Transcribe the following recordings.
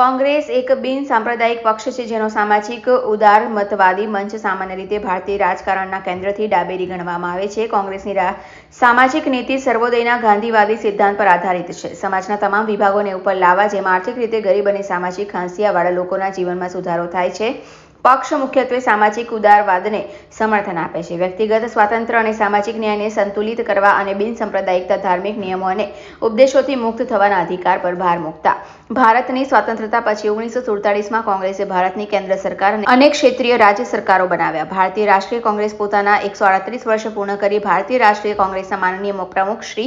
કોંગ્રેસ એક બિન સાંપ્રદાયિક પક્ષ છે, જેનો સામાજિક ઉદારમતવાદી મંચ સામાન્ય રીતે ભારતીય રાજકારણના કેન્દ્રથી ડાબેરી ગણવામાં આવે છે. કોંગ્રેસની સામાજિક નીતિ સર્વોદયના ગાંધીવાદી સિદ્ધાંત પર આધારિત છે. સમાજના તમામ વિભાગોને ઉપર લાવવા જેમાં આર્થિક રીતે ગરીબ અને સામાજિક હાંસિયાવાળા લોકોના જીવનમાં સુધારો થાય છે. પક્ષ મુખ્યત્વે સામાજિક ઉદારવાદને સમર્થન આપે છે. વ્યક્તિગત સ્વાતંત્ર્ય અને સામાજિક ન્યાયને સંતુલિત કરવા અને બિનસાંપ્રદાયિકતા, ધાર્મિક નિયમો અને ઉપદેશોથી મુક્ત થવાના અધિકાર પર ભાર મૂકતા. ભારતની સ્વતંત્રતા પછી ઓગણીસો સુડતાલીસમાં કોંગ્રેસે ભારતની કેન્દ્ર સરકાર અને અનેક ક્ષેત્રીય રાજ્ય સરકારો બનાવ્યા. ભારતીય રાષ્ટ્રીય કોંગ્રેસ પોતાના એકસો આડત્રીસ વર્ષ પૂર્ણ કરી ભારતીય રાષ્ટ્રીય કોંગ્રેસના માનનીય પ્રમુખ શ્રી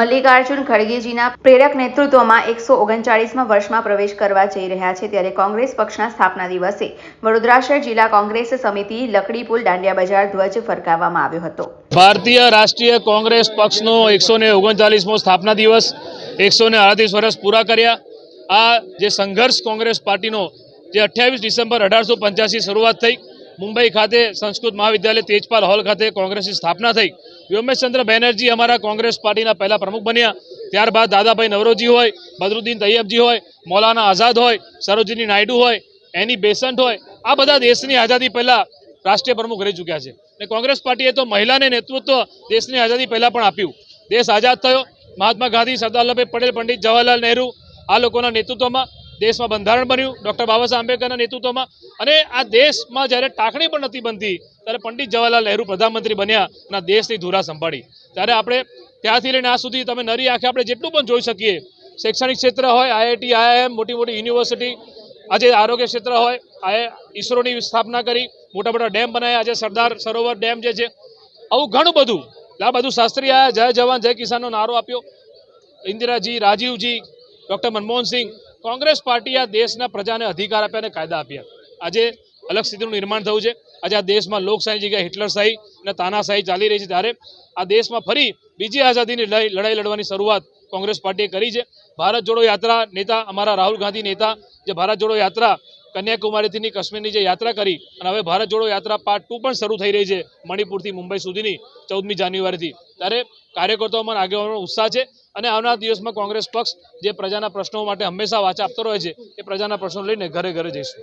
મલ્લિકાર્જુન ખડગેજીના પ્રેરક નેતૃત્વમાં એકસો ઓગણચાળીસમાં વર્ષમાં પ્રવેશ કરવા જઈ રહ્યા છે. ત્યારે કોંગ્રેસ પક્ષના સ્થાપના દિવસે વડોદરા શહેર જિલ્લા કોંગ્રેસ સમિતિ લકડી પુલ દાંડિયા બજાર ધ્વજ ફરકાવવામાં આવ્યો હતો. ભારતીય રાષ્ટ્રીય કોંગ્રેસ પક્ષનો એકસો ને ઓગણચાલીસમો સ્થાપના દિવસ, એકસો ને આડત્રીસ વર્ષ પૂરા કર્યા. આ જે સંઘર્ષ કોંગ્રેસ પાર્ટીનો જે અઠ્યાવીસ ડિસેમ્બર અઢારસો પંચ્યાસી શરૂઆત થઈ, મુંબઈ ખાતે સંસ્કૃત મહાવિદ્યાલય તેજપાલ હોલ ખાતે કોંગ્રેસની સ્થાપના થઈ. વ્યોમેશચંદ્ર બેનર્જી અમારા કોંગ્રેસ પાર્ટીના પહેલા પ્રમુખ બન્યા. ત્યારબાદ દાદાભાઈ નવરોજી હોય, બદરુદ્દીન તૈયબજી હોય, મૌલાના આઝાદ હોય, સરોજિની નાયડુ હોય એની બેસન્ટ હોય, આ બધા દેશની આઝાદી પહેલા રાષ્ટ્રીય પ્રમુખ રહી ચૂક્યા છે. અને કોંગ્રેસ પાર્ટીએ તો મહિલાને નેતૃત્વ દેશની આઝાદી પહેલા પણ આપ્યું. દેશ આઝાદ થયો. મહાત્મા ગાંધી, સરદાર વલ્લભભાઈ પટેલ, પંડિત જવાહરલાલ નહેરુ આ લોકોના નેતૃત્વમાં દેશમાં બંધારણ બન્યું. ડૉક્ટર બાબા સાહેબ આંબેડકરના નેતૃત્વમાં. અને આ દેશમાં જ્યારે ટાંકણી પણ નથી બનતી, ત્યારે પંડિત જવાહરલાલ નહેરુ પ્રધાનમંત્રી બન્યા અને દેશની ધુરા સંભાળી. ત્યારે આપણે ત્યાંથી લઈને આ સુધી તમે નરી આંખે આપણે જેટલું પણ જોઈ શકીએ, શૈક્ષણિક ક્ષેત્ર હોય, આઈઆઈટી, આઈઆઈએમ, મોટી મોટી યુનિવર્સિટી આજે આરોગ્ય ક્ષેત્ર હોય, આ ઈસરોની સ્થાપના કરી, મોટા મોટા ડેમ બનાવ્યા આજે સરદાર સરોવર ડેમ જે છે, આવું ઘણું બધું, આ બધું શાસ્ત્રી આયા જય જવાન, જય કિસાનનો નારો આપ્યો. ઇન્દિરાજી, રાજીવજી, ડૉક્ટર મનમોહનસિંહ કોંગ્રેસ પાર્ટી આ દેશના પ્રજાને અધિકાર આપ્યા અને કાયદા આપ્યા. આજે અલગ સ્થિતિનું નિર્માણ થયું છે. આજે આ દેશમાં લોકશાહી જગ્યાએ હિટલરશાહી અને તાનાશાહી ચાલી રહી છે. ત્યારે આ દેશમાં ફરી બીજી આઝાદીની લડાઈ લડવાની શરૂઆત કોંગ્રેસ પાર્ટીએ કરી છે. ભારત જોડો યાત્રા નેતા, અમારા રાહુલ ગાંધી નેતા જે ભારત જોડો યાત્રા કન્યાકુમારીથી કાશ્મીરની જે યાત્રા કરી અને હવે ભારત જોડો યાત્રા પાર્ટ ટુ પણ શરૂ થઈ રહી છે મણિપુરથી મુંબઈ સુધીની ચૌદમી જાન્યુઆરીથી. ત્યારે કાર્યકર્તાઓમાં આગેવાનો ઉત્સાહ છે અને આવનાર દિવસમાં કોંગ્રેસ પક્ષ જે પ્રજાના પ્રશ્નો માટે હંમેશા વાચા આપતો રહે છે એ પ્રજાના પ્રશ્નો લઈને ઘરે ઘરે જઈશું.